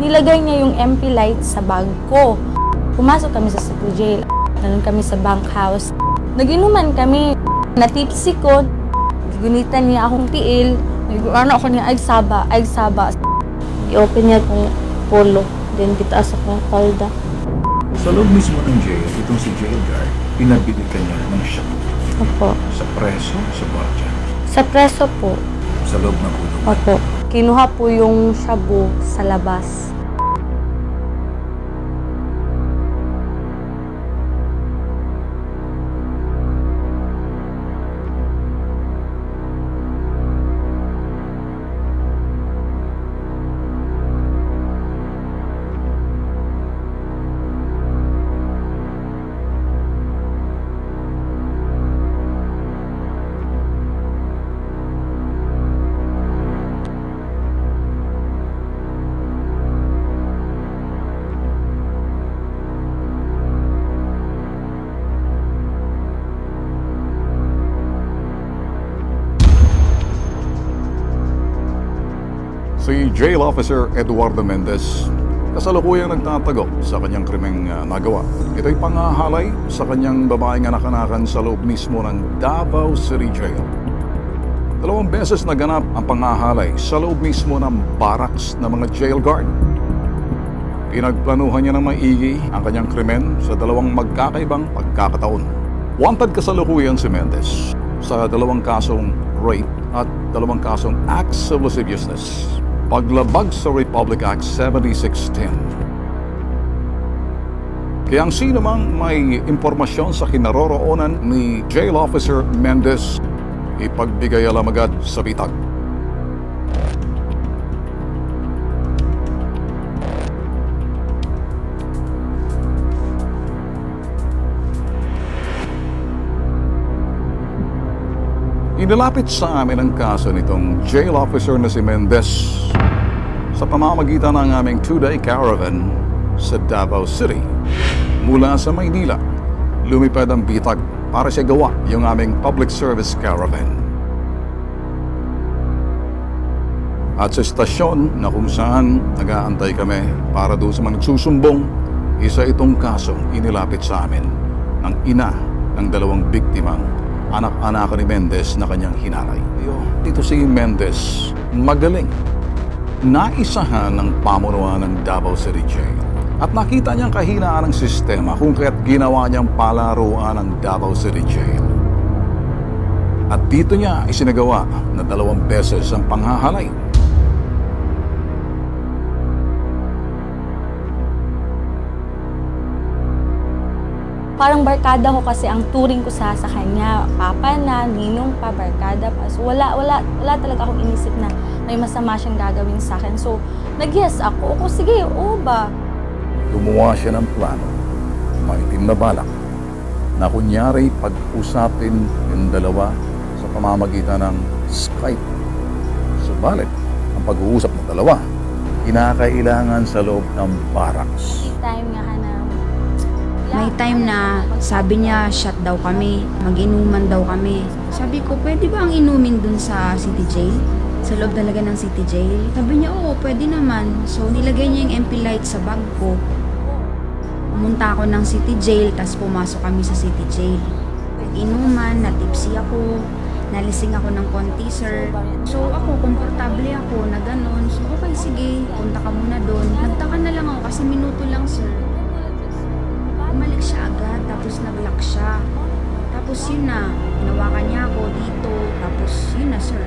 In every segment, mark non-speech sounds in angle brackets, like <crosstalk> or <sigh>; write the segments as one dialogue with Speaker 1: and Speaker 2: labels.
Speaker 1: Nilagay niya yung MP light sa bag ko. Pumasok kami sa city jail. Nanon kami sa bank house. Naginuman kami. Natipsy ko. Gunitan niya akong tiil. Ano ako niya, ay saba, ay saba. I-open niya itong polo. Then titaas ako ng palda.
Speaker 2: Sa loob mismo ng jail, itong si jail guard, pinabili ka niya ng shot
Speaker 1: Opo.
Speaker 2: sa preso, sa gwardiya,
Speaker 1: Sa preso po.
Speaker 2: sa loob ng kulungan.
Speaker 1: Opo. Kinuha po yung shabu sa labas.
Speaker 2: Jail Officer Eduardo Mendez kasalukuyang nagtatago sa kanyang krimeng ah, nagawa. Ito'y pangahalay sa kanyang babaeng anak-anakan sa loob mismo ng Davao City Jail. Dalawang beses naganap ang pangahalay sa loob mismo ng barracks ng mga jail guard. Pinagplanuhan niya ng maigi ang kanyang krimen sa dalawang magkakaibang pagkakataon. Wanted kasalukuyan si Mendez sa dalawang kasong rape at dalawang kasong acts of lasciviousness. Paglabag sa Republic Act 7610. Kaya ang sino mang may impormasyon sa kinaroroonan ni Jail Officer Mendez, ipagbigay alam agad sa bitag. Inilapit sa amin ang kaso nitong jail officer na si Mendez sa pamamagitan ng aming two-day caravan sa Davao City. Mula sa Maynila, lumipad ang bitag para siya gawa yung aming public service caravan. At sa estasyon na kung saan nag-aantay kami para doon sa mga nagsusumbong, isa itong kasong inilapit sa amin ng ina ng dalawang biktimang anak-anak ni Mendez na kanyang hinalay. Ayo, dito si Mendez, magaling. Naisahan ng pamunuan ng Davao City Jail. At nakita niyang kahinaan ng sistema kung kaya't ginawa niyang palaruan ng Davao City Jail. At dito niya isinagawa na dalawang beses ang panghahalay.
Speaker 1: Parang barkada ko kasi ang turing ko sa sa kanya. Papa na, ninong pa, barkada pa. So wala, wala, wala talaga akong inisip na may masama siyang gagawin sa akin. So nag-yes ako. Ako, sige, oo ba?
Speaker 2: Gumawa siya ng plano, maitim na balak, na kunyari pag-usapin yung dalawa sa pamamagitan ng Skype. Subalit, ang pag-uusap ng dalawa, kinakailangan sa loob ng barracks.
Speaker 1: Time nga ka na.
Speaker 3: May time na sabi niya shut daw kami, mag-inuman daw kami. Sabi ko, pwede ba ang inumin dun sa City Jail? Sa loob talaga ng City Jail? Sabi niya, oo, pwede naman. So, nilagay niya yung MP light sa bag ko. Pumunta ako ng City Jail, tapos pumasok kami sa City Jail. Nag-inuman, natipsy ako, nalising ako ng konti, sir. So, ako, komportable ako na ganun. So, okay, sige, punta ka muna doon. Nagtaka na lang ako kasi minuto lang, sir. Bumalik siya agad, tapos nag-lock siya. Tapos yun na, hinawakan niya ako dito, tapos yun na, sir.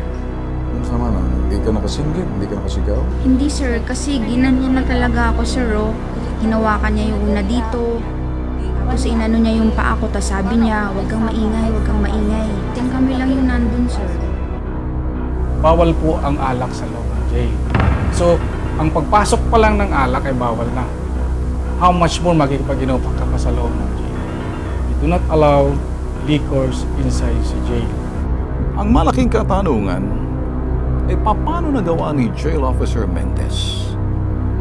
Speaker 2: Ano sama na? Hindi ka nakasinggit, hindi ka nakasigaw.
Speaker 3: Hindi, sir, kasi ginano na talaga ako, sir, oh. Hinawakan niya yung una dito, tapos inano niya yung paa ko, tapos sabi niya, huwag kang maingay, huwag kang maingay. Yan kami lang yung nandun, sir.
Speaker 4: bawal po ang alak sa loob ng jail. So, ang pagpasok pa lang ng alak ay bawal na. How much more makikipag-inupak ka pa do not allow liquors inside sa jail.
Speaker 2: Ang malaking katanungan, eh paano nagawa ni Jail Officer Mendez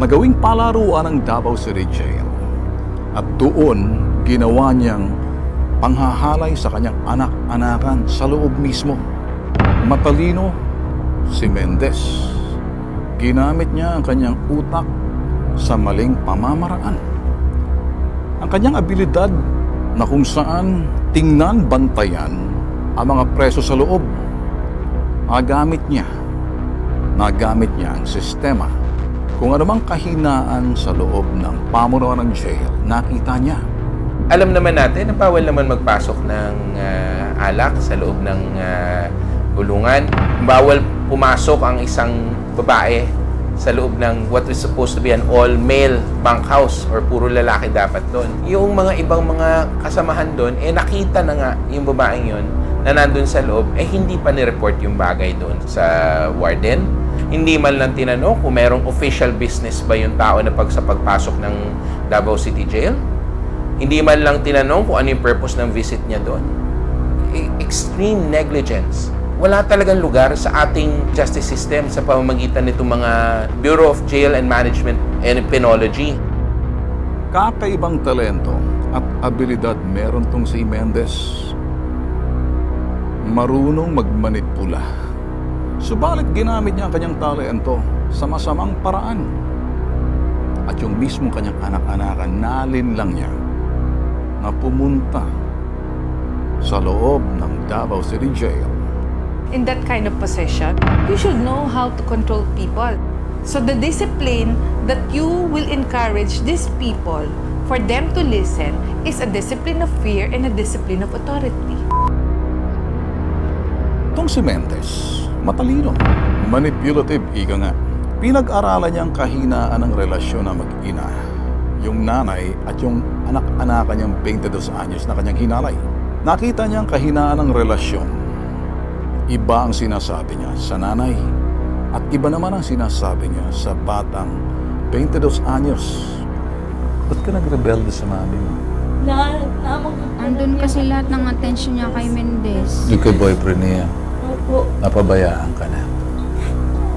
Speaker 2: na gawing palaruan ng Davao City Jail? At doon, ginawa niyang panghahalay sa kanyang anak-anakan sa loob mismo. Matalino si Mendez. Ginamit niya ang kanyang utak sa maling pamamaraan. Ang kanyang abilidad na kung saan tingnan bantayan ang mga preso sa loob. Nagamit niya, nagamit niya ang sistema. Kung anumang kahinaan sa loob ng pamunuan ng jail, nakita niya.
Speaker 5: Alam naman natin na bawal naman magpasok ng ah, alak sa loob ng ah, gulungan. Bawal pumasok ang isang babae sa loob ng what is supposed to be an all-male bunkhouse or puro lalaki dapat doon. Yung mga ibang mga kasamahan doon, eh nakita na nga yung babaeng yun na nandun sa loob, eh hindi pa ni-report yung bagay doon sa warden. Hindi man lang tinanong kung merong official business ba yung tao na pag sa pagpasok ng Davao City Jail. Hindi man lang tinanong kung ano yung purpose ng visit niya doon. E- Extreme negligence. Wala talagang lugar sa ating justice system sa pamamagitan nitong mga Bureau of Jail and Management and Penology.
Speaker 2: Kakaibang talento at abilidad meron tong si Mendez. Marunong magmanipula. Subalit ginamit niya ang kanyang talento sa masamang paraan. At yung mismong kanyang anak-anakan, nalin lang niya na pumunta sa loob ng Davao City Jail.
Speaker 6: In that kind of position, you should know how to control people. So the discipline that you will encourage these people for them to listen is a discipline of fear and a discipline of authority.
Speaker 2: Itong si Mendez, matalino, manipulative, ika nga. Pinag-aralan niya ang kahinaan ng relasyon ng mag-ina, yung nanay at yung anak-anakan niyang 22 anyos na kanyang hinalay. Nakita niya ang kahinaan ng relasyon. Iba ang sinasabi niya sa nanay at iba naman ang sinasabi niya sa batang 22 anyos. Ba't ka nagrebelde sa mami mo?
Speaker 1: Na, namang
Speaker 3: Andun kasi lahat ng attention niya kay Mendez.
Speaker 2: Yung kay boyfriend niya,
Speaker 1: Opo,
Speaker 2: napabayaan ka na.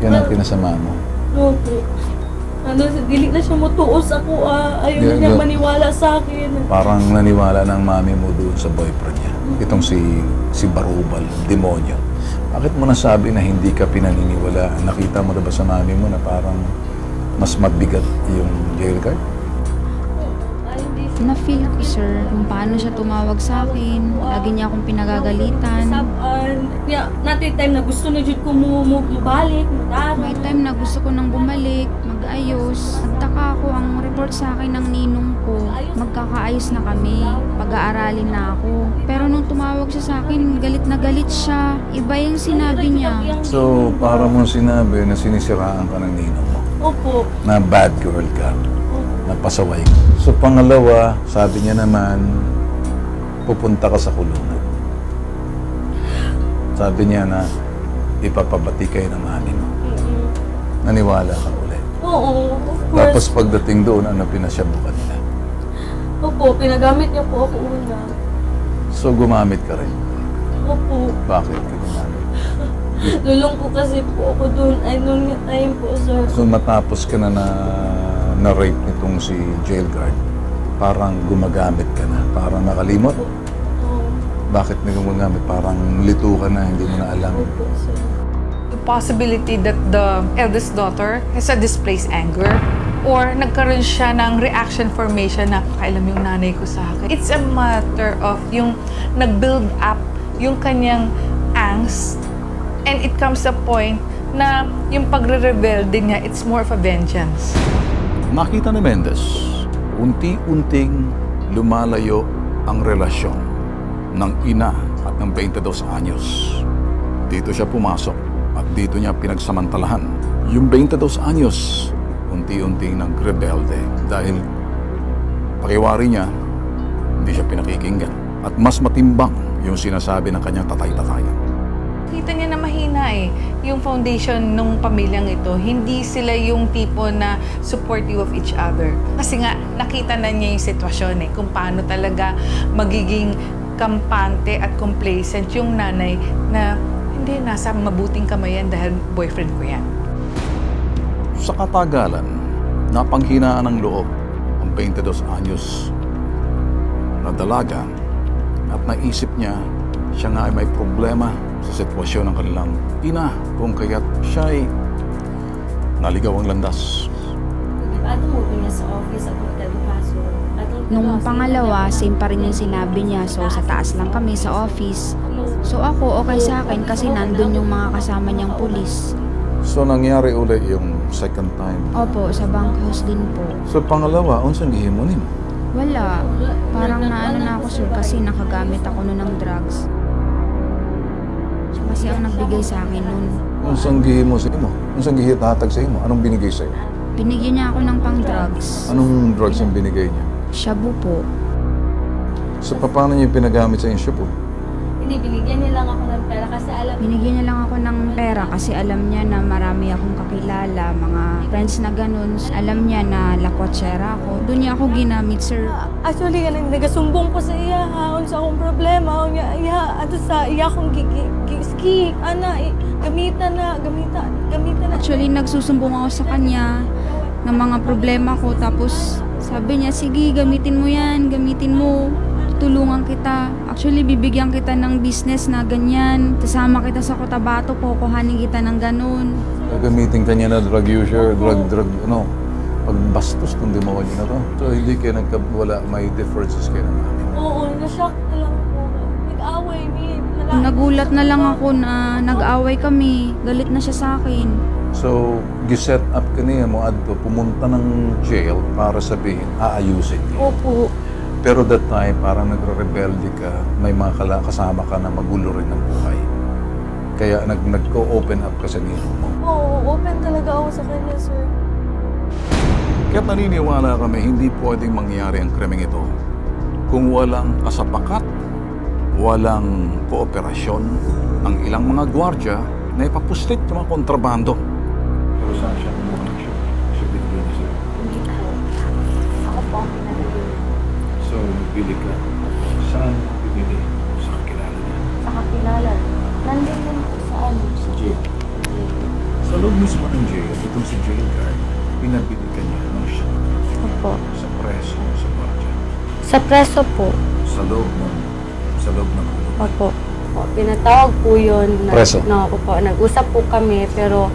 Speaker 2: Yan ang kinasama mo.
Speaker 1: opo. Ano, dili na siya mutuos ako ah. Ayaw
Speaker 2: Yeah,
Speaker 1: niya
Speaker 2: yeah.
Speaker 1: maniwala sa akin.
Speaker 2: Parang naniwala ng mami mo doon sa boyfriend niya. Itong si si Barubal, demonyo. Bakit mo nasabi na hindi ka pinaniniwala? Nakita mo na ba sa mami mo na parang mas mabigat yung jail card?
Speaker 1: Ay, hindi
Speaker 3: Na-feel ko, sir, kung paano siya tumawag sa akin. Lagi niya akong pinagagalitan.
Speaker 1: Saban. Nga, natin time na gusto na jud ko mo, mo, mabalik.
Speaker 3: May time na gusto ko nang bumalik, mag-ayos. Nagtaka ako ang report sa akin ng ninong ko. Magkakaayos na kami. Pag-aaralin na ako. Pero tumawag siya sa akin, galit na galit siya. Iba yung sinabi niya.
Speaker 2: So, para mo sinabi na sinisiraan ka ng ninong mo,
Speaker 1: Opo.
Speaker 2: na bad girl ka, na pasaway ka. So, pangalawa, sabi niya naman, pupunta ka sa kulungan. Sabi niya na ipapabati kayo ng mami mo.
Speaker 1: Mm-mm.
Speaker 2: Naniwala ka ulit.
Speaker 1: Oo, of course.
Speaker 2: Tapos pagdating doon, ano pinasyabukan nila?
Speaker 1: Opo, pinagamit niya po ako una.
Speaker 2: So gumamit ka rin.
Speaker 1: Opo.
Speaker 2: Bakit ka gumamit?
Speaker 1: Lulong ko kasi po ako doon. Ay, noon nga time po, sir.
Speaker 2: So matapos ka na na, na rape nitong si jail guard, parang gumagamit ka na, parang nakalimot.
Speaker 1: Oo.
Speaker 2: Bakit na gumagamit? Parang lito ka na, hindi mo na alam.
Speaker 1: Opo, sir.
Speaker 6: The possibility that the eldest daughter has a displaced anger or nagkaroon siya ng reaction formation na kailan yung nanay ko sa akin. It's a matter of yung nag-build up yung kanyang angst and it comes a point na yung pagre-rebelde niya, it's more of a vengeance.
Speaker 2: Nakita ni Mendez, unti-unting lumalayo ang relasyon ng ina at ng 22 anyos. Dito siya pumasok at dito niya pinagsamantalahan. Yung 22 anyos, unti-unting nagrebelde dahil pakiwari niya, hindi siya pinakikinggan. At mas matimbang yung sinasabi ng kanyang tatay-tatayan.
Speaker 6: Kita niya na mahina eh. Yung foundation ng pamilyang ito, hindi sila yung tipo na supportive of each other. Kasi nga, nakita na niya yung sitwasyon eh, kung paano talaga magiging kampante at complacent yung nanay na hindi, nasa mabuting kamay yan dahil boyfriend ko yan.
Speaker 2: Sa katagalan, napanghinaan ng loob ang 22 anyos na dalaga at naisip niya siya nga ay may problema sa sitwasyon ng kanilang ina kung kaya't siya ay naligaw ang landas.
Speaker 1: Ato mo niya sa office at magkadukaso.
Speaker 3: Nung pangalawa, same pa rin yung sinabi niya. So, sa taas lang kami sa office. So, ako okay sa akin kasi nandun yung mga kasama niyang pulis.
Speaker 2: So nangyari uli yung second time.
Speaker 3: Opo, sa bunkhouse din po.
Speaker 2: So pangalawa, unsang gihimo nimo?
Speaker 3: Wala. Parang naano na ako sir kasi nakagamit ako nun ng drugs. Siya kasi ang nagbigay sa akin nun.
Speaker 2: Unsang gihimo sa imo? Unsang gihitatag sa imo? Anong binigay sa iyo?
Speaker 3: Binigyan niya ako ng pang drugs.
Speaker 2: Anong drugs ang binigay niya?
Speaker 3: Shabu po.
Speaker 2: So paano niya pinagamit sa inyo po?
Speaker 1: Hindi, binigyan niya lang ako ng pera kasi alam
Speaker 3: Binigyan niya lang ako ng pera kasi alam niya na marami akong kakilala, mga friends na ganun. Alam niya na lakwatsera ako. Doon niya ako ginamit, sir.
Speaker 1: Actually, ganun, nagasumbong ko sa iya, ha, sa akong problema, unya, iya, ato sa iya akong gigi, ana, i- gamitan na, gamitan, gamitan na.
Speaker 3: Actually, nagsusumbong ako sa kanya ng mga problema ko. Tapos, sabi niya, sige, gamitin mo yan, gamitin mo. Tulungan kita. Actually, bibigyan kita ng business na ganyan. Kasama kita sa Cotabato, kukuhanin kita ng ganun.
Speaker 2: Gagamitin ka niya na drug user, drug, drug, ano, pagbastos kung di mawali na to. So hindi kayo nagkawala, may differences kayo na namin.
Speaker 1: Oo, na-shock na lang po. Nag-away, mi. Nalain
Speaker 3: Nagulat na lang ako na nag-away kami. Galit na siya sa akin.
Speaker 2: So, giset up ka niya mo adto, pumunta ng jail para sabihin, aayusin niyo.
Speaker 1: Opo.
Speaker 2: Pero that time, parang nagre-rebelde ka, may mga kala, kasama ka na magulo rin ng buhay. Kaya nag, nag-open up ka sa nino mo.
Speaker 1: Oo, open talaga ako sa kanya, sir.
Speaker 2: Kaya naniniwala kami, hindi pwedeng mangyari ang krimeng ito kung walang kasapakat, walang kooperasyon ng ilang mga gwardya na ipapuslit yung mga kontrabando. Pero saan siya? Siya. Siya binigyan niya sa'yo.
Speaker 1: Hindi po. Ako po ang pinalagay
Speaker 2: So, bili ka. Saan bibili? Sa kakilala niya.
Speaker 1: sa kakilala. Nandun din po sa ano.
Speaker 2: Sa jail. Sa loob mismo ng jail, itong si jail guard, pinabili ka niya ng siya
Speaker 1: Opo.
Speaker 2: sa preso, sa gwardya.
Speaker 1: Sa preso po.
Speaker 2: Sa loob ng, sa loob ng kulungan.
Speaker 1: Opo. O, pinatawag po yun. Na,
Speaker 2: Preso?
Speaker 1: No, opo. Nag-usap po kami, pero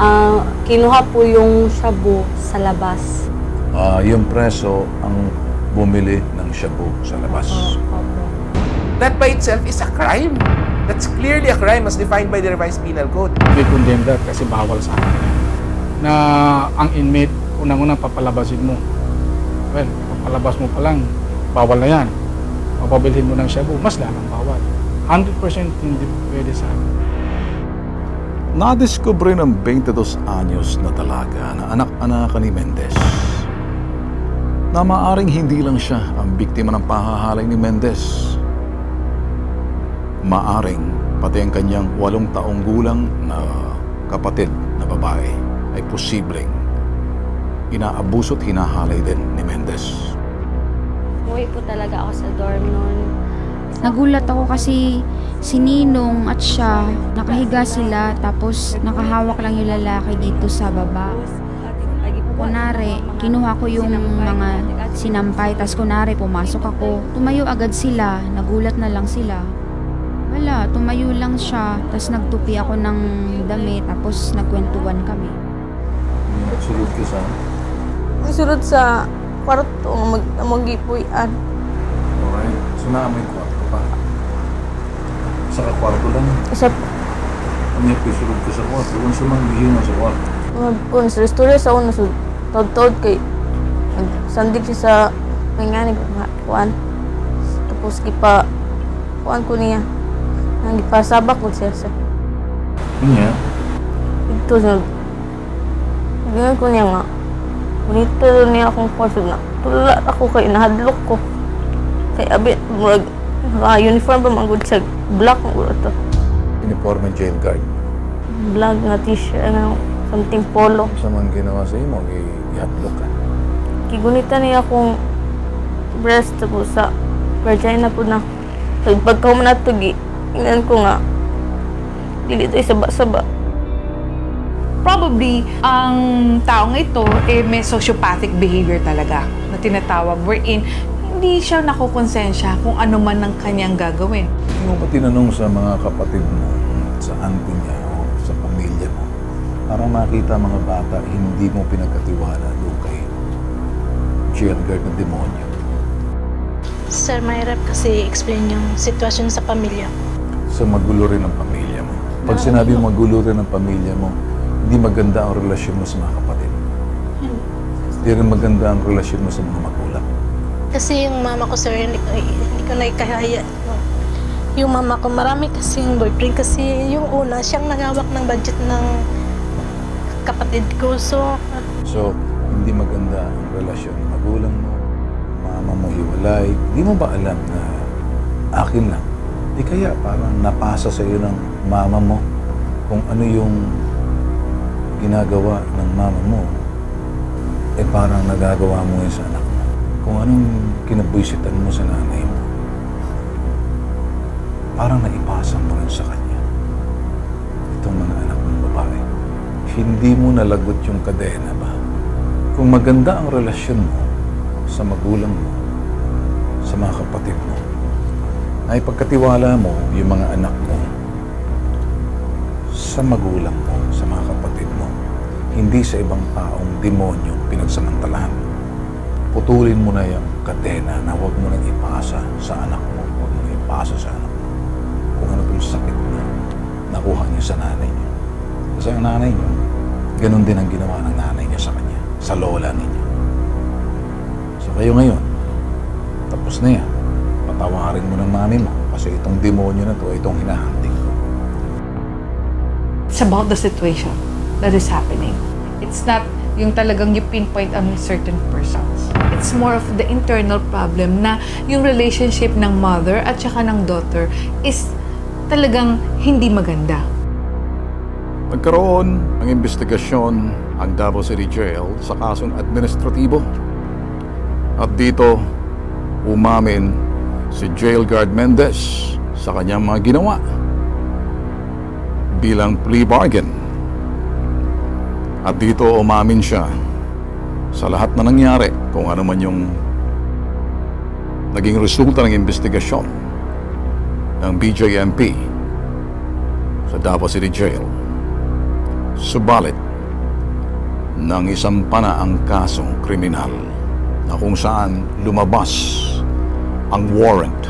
Speaker 1: ah, kinuha po yung shabu sa labas.
Speaker 2: Ah, yung preso ang bumili ng shabu sa labas.
Speaker 1: Opo.
Speaker 5: That by itself is a crime. That's clearly a crime as defined by the revised penal code.
Speaker 4: We condemn that kasi bawal sa akin. Na ang inmate, unang-unang papalabasin mo. Well, papalabas mo pa lang, bawal na yan. Papabilhin mo ng shabu, mas lalang bawal. 100% hindi pwede sa akin.
Speaker 2: Nadiskubre ng 22 anyos na dalaga na anak-anak ni Mendez na maaring hindi lang siya ang biktima ng pahahalay ni Mendez. Maaring pati ang kanyang walong taong gulang na kapatid na babae ay posibleng inaabuso at hinahalay din ni Mendez.
Speaker 1: Uwi po talaga ako sa dorm noon.
Speaker 3: Nagulat ako kasi si Ninong at siya, nakahiga sila tapos nakahawak lang yung lalaki dito sa baba. Kunari, kinuha ko yung mga sinampay, tas kunari pumasok ako. Tumayo agad sila, nagulat na lang sila. Wala, tumayo lang siya, tas nagtupi ako ng damit, tapos nagkwentuhan kami.
Speaker 2: Sunod ka sa
Speaker 7: Isurod sa kwarto mag magipuy-an.
Speaker 2: Alright. So na may kwarto pa. Sa kwarto lang.
Speaker 7: Sa
Speaker 2: Kanya pisulog ka sa kwarto. Kung sa mga sa kwarto.
Speaker 7: mga kun sa una sa tod-tod kay sandig siya sa may nga ni kuan. Tapos gipa kuan ko niya. Nang gipasabak ko siya sa
Speaker 2: Kanya,
Speaker 7: ito sa Ganyan ko niya nga. Bonito niya akong kwarto na. Tula ako kay nahadlok ko. Kay abi murag ah, uniform pa manggod sa black mo to.
Speaker 2: uniform and jail guard.
Speaker 7: Black nga t-shirt ano, something polo.
Speaker 2: Sa man ginawa sa imo, i-hatlok ka.
Speaker 7: Kigunita niya akong breast po sa vagina po na. So, pagka mo natugi, ingnan ko nga, dili ito saba-saba.
Speaker 6: Probably, ang taong ito, eh, may sociopathic behavior talaga na tinatawag wherein hindi siya nakukonsensya kung ano man ang kanyang gagawin.
Speaker 2: Hindi mo ba tinanong sa mga kapatid mo, sa auntie niya, para makita mga bata hindi mo pinagkatiwala doon kay jail guard ng demonyo.
Speaker 8: Sir, mahirap kasi explain yung sitwasyon sa pamilya.
Speaker 2: So magulo rin ang pamilya mo. Pag sinabi mo magulo rin ang pamilya mo, hindi maganda ang relasyon mo sa mga kapatid. Hindi rin maganda ang relasyon mo sa mga magulang.
Speaker 8: Kasi yung mama ko, sir, hindi ko, hindi ko naikahaya. Yung mama ko, marami kasing boyfriend kasi yung una, siyang nangawak ng budget ng kapatid ko. So,
Speaker 2: So, hindi maganda ang relasyon ng magulang mo, mama mo hiwalay. Di mo ba alam na akin lang? Di kaya parang napasa sa iyo ng mama mo kung ano yung ginagawa ng mama mo, eh parang nagagawa mo yun sa anak mo. Kung anong kinabwisitan mo sa nanay mo, parang naipasa mo rin sa kanya. Itong mga. Hindi mo nalagot yung kadena ba? Kung maganda ang relasyon mo sa magulang mo, sa mga kapatid mo, ay pagkatiwala mo yung mga anak mo sa magulang mo, sa mga kapatid mo, hindi sa ibang taong demonyo pinagsamantalahan. Putulin mo na yung kadena na huwag mo nang ipasa sa anak mo, huwag mo ipasa sa anak mo. Kung ano itong sakit na nakuha niya sa nanay niya. Kasi ang nanay niyo, ganun din ang ginawa ng nanay niya sa kanya, sa lola ninyo. So kayo ngayon, tapos na yan. Patawarin mo ng mami mo kasi itong demonyo na to, itong hinahanting ko.
Speaker 6: It's about the situation that is happening. It's not yung talagang you pinpoint on certain persons. It's more of the internal problem na yung relationship ng mother at saka ng daughter is talagang hindi maganda.
Speaker 2: Nagkaroon ng investigasyon ang Davao City Jail sa kasong administratibo. At dito, umamin si Jail Guard Mendez sa kanyang mga ginawa bilang plea bargain. At dito umamin siya sa lahat na nangyari kung ano man yung naging resulta ng investigasyon ng BJMP sa Davao City Jail. Subalit, nang isang na ang kasong kriminal na kung saan lumabas ang warrant,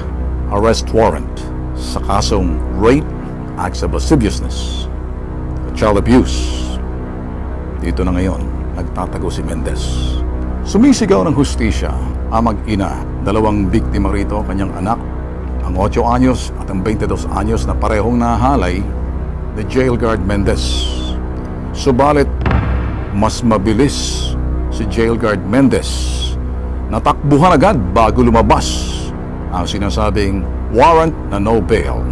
Speaker 2: arrest warrant sa kasong rape, acts of lasciviousness, child abuse. Dito na ngayon, nagtatago si Mendez. Sumisigaw ng hustisya ang mag-ina, dalawang biktima rito, kanyang anak, ang 8 anyos at ang 22 anyos na parehong nahalay ni jail guard Mendez. Subalit, mas mabilis si jail guard Mendez. Natakbuhan agad bago lumabas ang sinasabing warrant na no bail.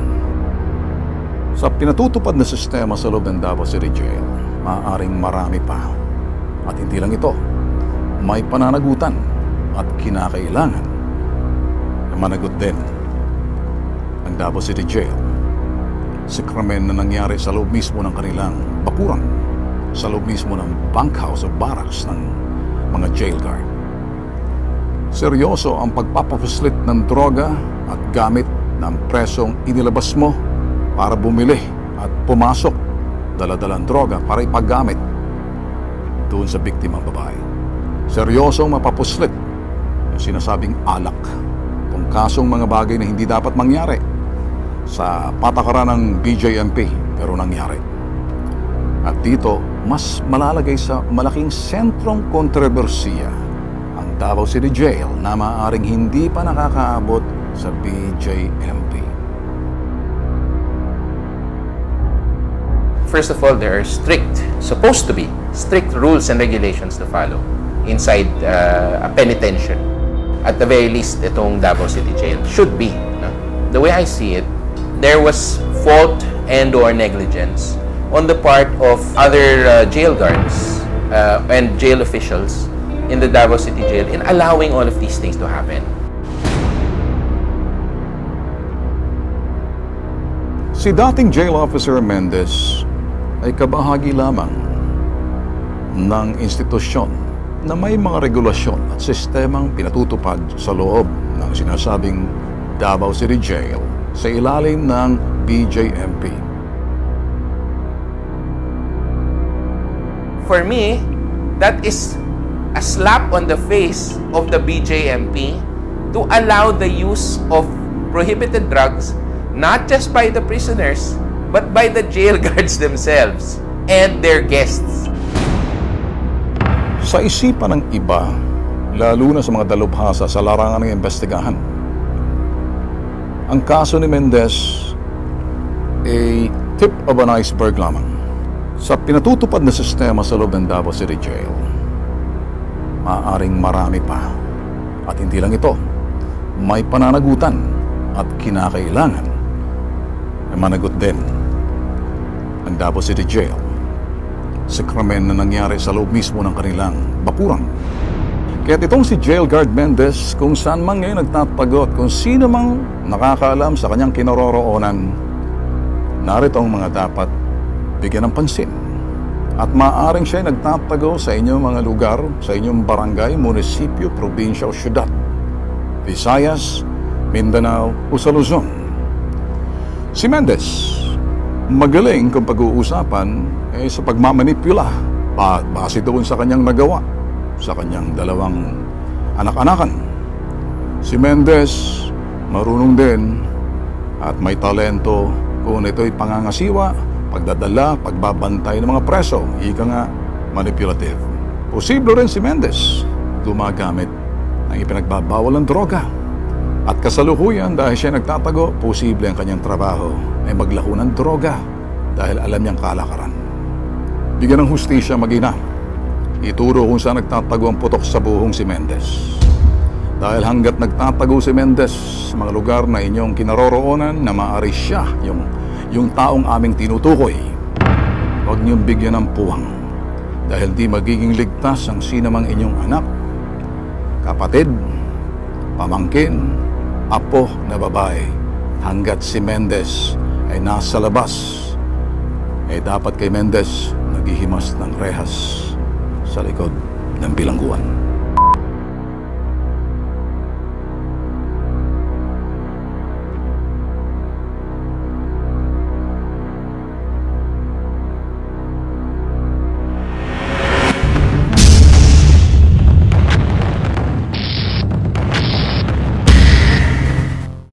Speaker 2: Sa pinatutupad na sistema sa loob ng Davao City Jail, maaaring marami pa. At hindi lang ito, may pananagutan at kinakailangan na managot din ang Davao City Jail sa krimen na nangyari sa loob mismo ng kanilang bakuran, sa loob mismo ng bunkhouse o barracks ng mga jail guard. Seryoso ang pagpapapuslit ng droga at gamit ng presong inilabas mo para bumili at pumasok daladalang droga para ipaggamit doon sa biktimang babae. Seryosong mapapuslit yung sinasabing alak kung kasong mga bagay na hindi dapat mangyari sa patakaran ng BJMP pero nangyari. At dito, mas malalagay sa malaking sentrong kontrobersiya ang Davao City Jail na maaaring hindi pa nakakaabot sa BJMP.
Speaker 5: First of all, there are strict, supposed to be, strict rules and regulations to follow inside uh, a penitentiary. At the very least, itong Davao City Jail should be. no? The way I see it, there was fault and or negligence on the part of other uh, jail guards uh, and jail officials in the Davao City Jail in allowing all of these things to happen.
Speaker 2: Si dating jail officer Mendez ay kabahagi lamang ng institusyon na may mga regulasyon at sistemang pinatutupad sa loob ng sinasabing Davao City Jail sa ilalim ng BJMP.
Speaker 5: For me, that is a slap on the face of the BJMP to allow the use of prohibited drugs not just by the prisoners but by the jail <laughs> guards themselves and their guests.
Speaker 2: Sa isipan ng iba, lalo na sa mga dalubhasa sa larangan ng investigahan, ang kaso ni Mendez ay tip of an iceberg lamang. Sa pinatutupad na sistema sa loob ng Davao City Jail, maaaring marami pa. At hindi lang ito, may pananagutan at kinakailangan na managot din ang Davao City Jail sa krimen na nangyari sa loob mismo ng kanilang bakuran. Kaya't itong si Jail Guard Mendez kung saan man ngayon nagtatagot, kung sino mang nakakaalam sa kanyang kinaroroonan, narito ang mga dapat bigyan ng pansin. At maaaring siya ay nagtatago sa inyong mga lugar, sa inyong barangay, munisipyo, probinsya o syudad. Visayas, Mindanao o sa Luzon. Si Mendez, magaling kung pag-uusapan eh, sa pagmamanipula pa, base doon sa kanyang nagawa sa kanyang dalawang anak-anakan. Si Mendez, marunong din at may talento kung ito'y pangangasiwa, pagdadala, pagbabantay ng mga preso, ika nga manipulative. Posible rin si Mendez gumagamit ng ipinagbabawal ng droga. At kasalukuyan dahil siya nagtatago, posible ang kanyang trabaho ay maglako ng droga dahil alam niyang kalakaran. Bigyan ng hustisya magina. Ituro kung saan nagtatago ang putok sa buhong si Mendez. Dahil hanggat nagtatago si Mendez sa mga lugar na inyong kinaroroonan na maaari siya yung, yung taong aming tinutukoy, huwag niyong bigyan ng puwang dahil di magiging ligtas ang sinamang inyong anak, kapatid, pamangkin, apo na babae hanggat si Mendez ay nasa labas ay dapat kay Mendez naghihimas ng rehas sa likod ng bilangguan.